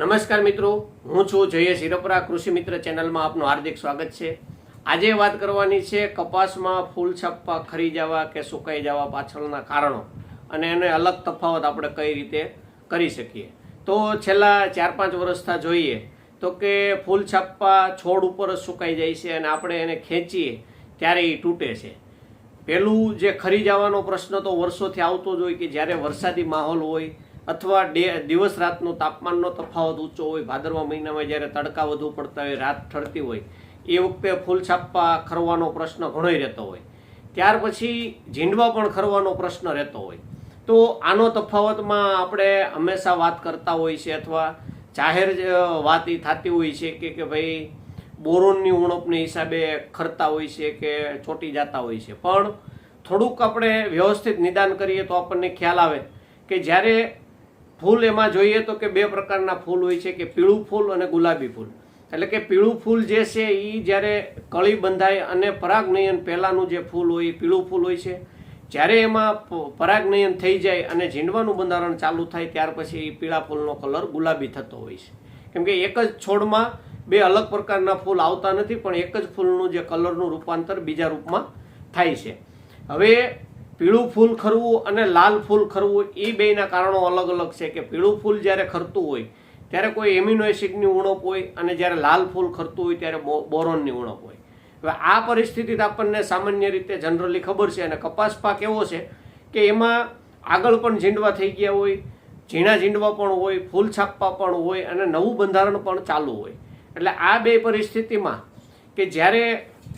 નમસ્કાર મિત્રો, હું છું જયેશ હિરપરા, કૃષિ મિત્ર ચેનલમાં આપનું હાર્દિક સ્વાગત છે. આજે વાત કરવાની છે કપાસમાં ફૂલ છાપવા, ખરી જવા કે સુકાઈ જવા પાછળના કારણો અને એને અલગ તફાવત આપણે કઈ રીતે કરી શકીએ. તો છેલ્લા ચાર પાંચ વર્ષથી જોઈએ તો કે ફૂલ છાપવા, છોડ ઉપર જ સુકાઈ જાય છે અને આપણે એને ખેંચીએ ત્યારે એ તૂટે છે. પહેલું જે ખરી જવાનો પ્રશ્ન તો વર્ષોથી આવતો જ હોય કે જ્યારે વરસાદી માહોલ હોય અથવા દિવસ રાતનું તાપમાનનો તફાવત ઊંચો હોય, ભાદરવા મહિનામાં જ્યારે તડકા વધુ પડતા હોય, રાત ઠરતી હોય, એ વખતે ફૂલ છાપવા ખરવાનો પ્રશ્ન ઘણોય રહેતો હોય. ત્યાર પછી ઝીંડવા પણ ખરવાનો પ્રશ્ન રહેતો હોય. તો આનો તફાવતમાં આપણે હંમેશા વાત કરતા હોય છે અથવા જાહેર વાત એ થતી હોય છે કે કે ભાઈ, બોરોનની ઉણપને હિસાબે ખરતા હોય છે કે ચોટી જતા હોય છે. પણ થોડુંક આપણે વ્યવસ્થિત નિદાન કરીએ તો આપણને ખ્યાલ આવે કે જ્યારે ફૂલ એમાં જોઈએ તો કે બે પ્રકારના ફૂલ હોય છે કે પીળું ફૂલ અને ગુલાબી ફૂલ. એટલે કે પીળું ફૂલ જે છે એ જ્યારે કળી બંધાય અને પરાગનયન પહેલાંનું જે ફૂલ હોય એ પીળું ફૂલ હોય છે. જ્યારે એમાં પરાગનયન થઈ જાય અને ઝીંડવાનું બંધારણ ચાલુ થાય ત્યાર પછી એ પીળા ફૂલનો કલર ગુલાબી થતો હોય છે. કેમ કે એક જ છોડમાં બે અલગ પ્રકારના ફૂલ આવતા નથી, પણ એક જ ફૂલનું જે કલરનું રૂપાંતર બીજા રૂપમાં થાય છે. હવે પીળું ફૂલ ખરવું અને લાલ ફૂલ ખરવું એ બેયના કારણો અલગ અલગ છે કે પીળું ફૂલ જ્યારે ખરતું હોય, ત્યારે કોઈ એમિનો એસિડની ઉણપ હોય અને જ્યારે લાલ ફૂલ ખરતું હોય ત્યારે બોરોનની ઉણપ હોય. હવે આ પરિસ્થિતિ આપણને સામાન્ય રીતે જનરલી ખબર છે અને કપાસ પાક એવો છે કે એમાં આગળ પણ ઝીંડવા થઈ ગયા હોય, ઝીણા ઝીંડવા પણ હોય, ફૂલ છાપવા પણ હોય અને નવું બંધારણ પણ ચાલુ હોય. એટલે આ બે પરિસ્થિતિમાં કે જ્યારે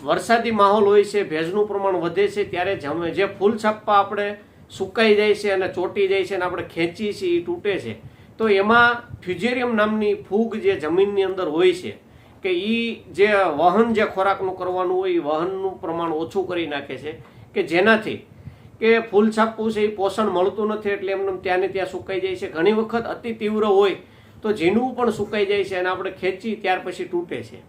વરસાદી માહોલ હોય છે, ભેજનું પ્રમાણ વધે છે, ત્યારે જમે જે ફૂલ છપ્પા આપણે સુકાઈ જાય છે અને ચોટી જાય છે અને આપણે ખેંચીએ છીએ, એ તૂટે છે. તો એમાં ફ્યુજેરિયમ નામની ફૂગ જે જમીનની અંદર હોય છે, કે એ જે વહન જે ખોરાકનું કરવાનું હોય એ વહનનું પ્રમાણ ઓછું કરી નાખે છે, કે જેનાથી કે ફૂલ છાપવું છે એ પોષણ મળતું નથી એટલે એમને ત્યાં ને ત્યાં સુકાઈ જાય છે. ઘણી વખત અતિ તીવ્ર હોય તો ઝીણવું પણ સુકાઈ જાય છે અને આપણે ખેંચી ત્યાર પછી તૂટે છે.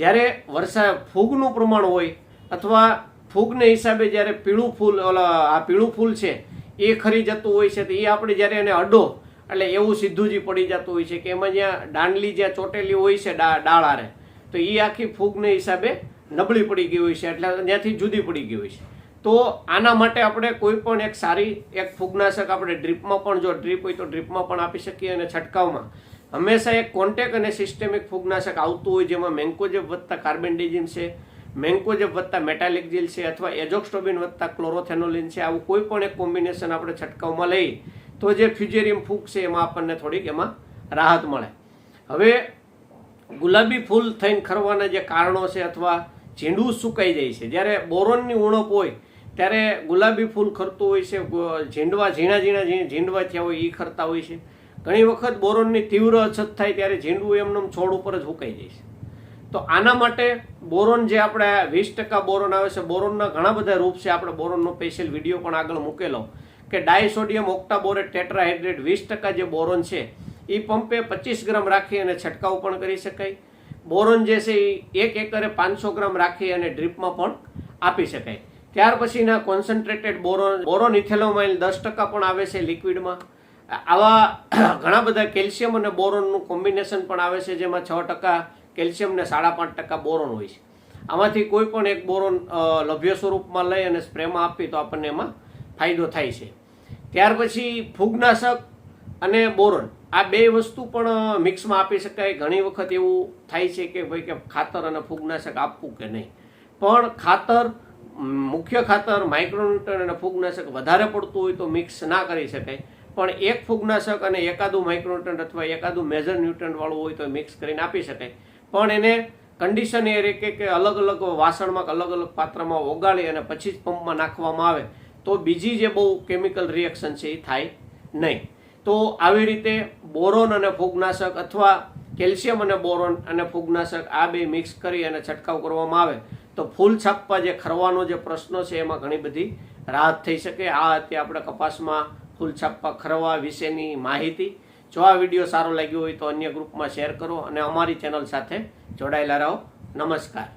જ્યારે વરસા ફૂગનું પ્રમાણ હોય અથવા ફૂગને હિસાબે જ્યારે પીળું ફૂલ, ઓલા, આ પીળું ફૂલ છે, એ ખરી જતું હોય છે, તો એ આપણે જ્યારે એને અડો, એટલે એવું સીધું જ પડી જતું હોય છે કે એમાં જ્યાં દાંડલી જ્યાં ચોટેલી હોય છે ડા ડાળારે તો એ આખી ફૂગને હિસાબે નબળી પડી ગઈ હોય છે, એટલે ત્યાંથી જુદી પડી ગઈ હોય છે. તો આના માટે આપણે કોઈ પણ એક સારી એક ફૂગનાશક આપણે ડ્રીપમાં પણ જો ડ્રીપ હોય તો ડ્રીપમાં પણ આપી શકીએ અને છંટકાવમાં. હંમેશા એક કોન્ટેક અને સિસ્ટેમિક ફૂગનાશક આવતું હોય જેમાં મેન્કોજેબ વધતા કાર્બેન્ડિઝિમ છે મેન્કોજેબ વધતા મેટાલિક જીલ છે અથવા એજોક્સ્ટોબિન વધતા ક્લોરોથેનોલિન છે. આવું કોઈ પણ એક કોમ્બિનેશન આપણે છંટકાવમાં લઈ તો જે ફ્યુજેરિયમ ફૂગ છે એમાં આપણને થોડીક એમાં રાહત મળે. હવે ગુલાબી ફૂલ થઈને ખરવાના જે કારણો છે અથવા ઝીંડું સુકાઈ જાય છે. જ્યારે બોરોનની ઉણપ હોય, ત્યારે ગુલાબી ફૂલ ખરતું હોય છે, ઝીંડવા ઝીણા ઝીણા ઝીંડવા થયા હોય એ ખરતા હોય છે. ઘણી વખત બોરોનની તીવ્ર અછત થાય ત્યારે ઝીંડવું એમનેમ છોડ ઉપર જ હુકાઈ જાય છે. તો આના માટે બોરોન જે આપણે વીસ ટકા બોરોન આવે છે, બોરોનના ઘણા બધા રૂપ છે, આપણે બોરોનનો સ્પેશિયલ વીડિયો પણ આગળ મૂકેલો. કે ડાયસોડિયમ ઓક્ટાબોરેટ ટેટ્રાહાઇડ્રેટ વીસ ટકા જે બોરોન છે એ પંપે પચીસ ગ્રામ રાખી અને છંટકાવ પણ કરી શકાય. બોરોન જે છે એ એક એકરે પાંચસો ગ્રામ રાખી અને ડ્રીપમાં પણ આપી શકાય. ત્યાર પછીના કોન્સન્ટ્રેટેડ બોરોન બોરોન ઇથેલોમાઇલ દસ ટકા પણ આવે છે લિક્વિડમાં. આવા ઘણા બધા કેલ્શિયમ અને બોરોનનું કોમ્બિનેશન પણ આવે છે, જેમાં છ ટકા કેલ્શિયમ ને સાડા પાંચ ટકા બોરોન હોય છે. આમાંથી કોઈ પણ એક બોરોન લભ્ય સ્વરૂપમાં લઈ અને સ્પ્રેમાં આપી તો આપણને એમાં ફાયદો થાય છે. ત્યાર પછી ફૂગનાશક અને બોરોન, આ બે વસ્તુ પણ મિક્સમાં આપી શકાય. ઘણી વખત એવું થાય છે કે ભાઈ કે ખાતર અને ફૂગનાશક આપવું કે નહીં. પણ ખાતર, મુખ્ય ખાતર માઇક્રોન્યુટ્રન અને ફૂગનાશક વધારે પડતું હોય તો મિક્સ ના કરી શકાય. પણ એક ફૂગનાશક અને એકાદું માઇક્રોન્યુટ્રન અથવા એકાદું મેજર ન્યુટ્રન વાળું હોય તો મિક્સ કરીને આપી શકાય પણ એને કન્ડિશન એ રહે કે અલગ અલગ વાસણમાં અલગ અલગ પાત્રમાં ઓગાળી અને પછી જ પંપમાં નાખવામાં આવે, તો બીજી જે બહુ કેમિકલ રિએક્શન છે એ થાય નહીં. તો આવી રીતે બોરોન અને ફૂગનાશક અથવા કેલ્શિયમ અને બોરોન અને ફૂગનાશક આ બે મિક્સ કરી અને છંટકાવ કરવામાં આવે, તો ફૂલ છાપવા જે ખરવાનો જે પ્રશ્નો છે એમાં ઘણી બધી રાહત થઈ શકે. આ હતી આપણે કપાસમાં ફૂલ છાપવા ખરવા વિશેની માહિતી. જો આ વીડિયો સારો લાગ્યો હોય તો અન્ય ગ્રુપમાં શેર કરો અને અમારી ચેનલ સાથે જોડાયેલા રહો. નમસ્કાર.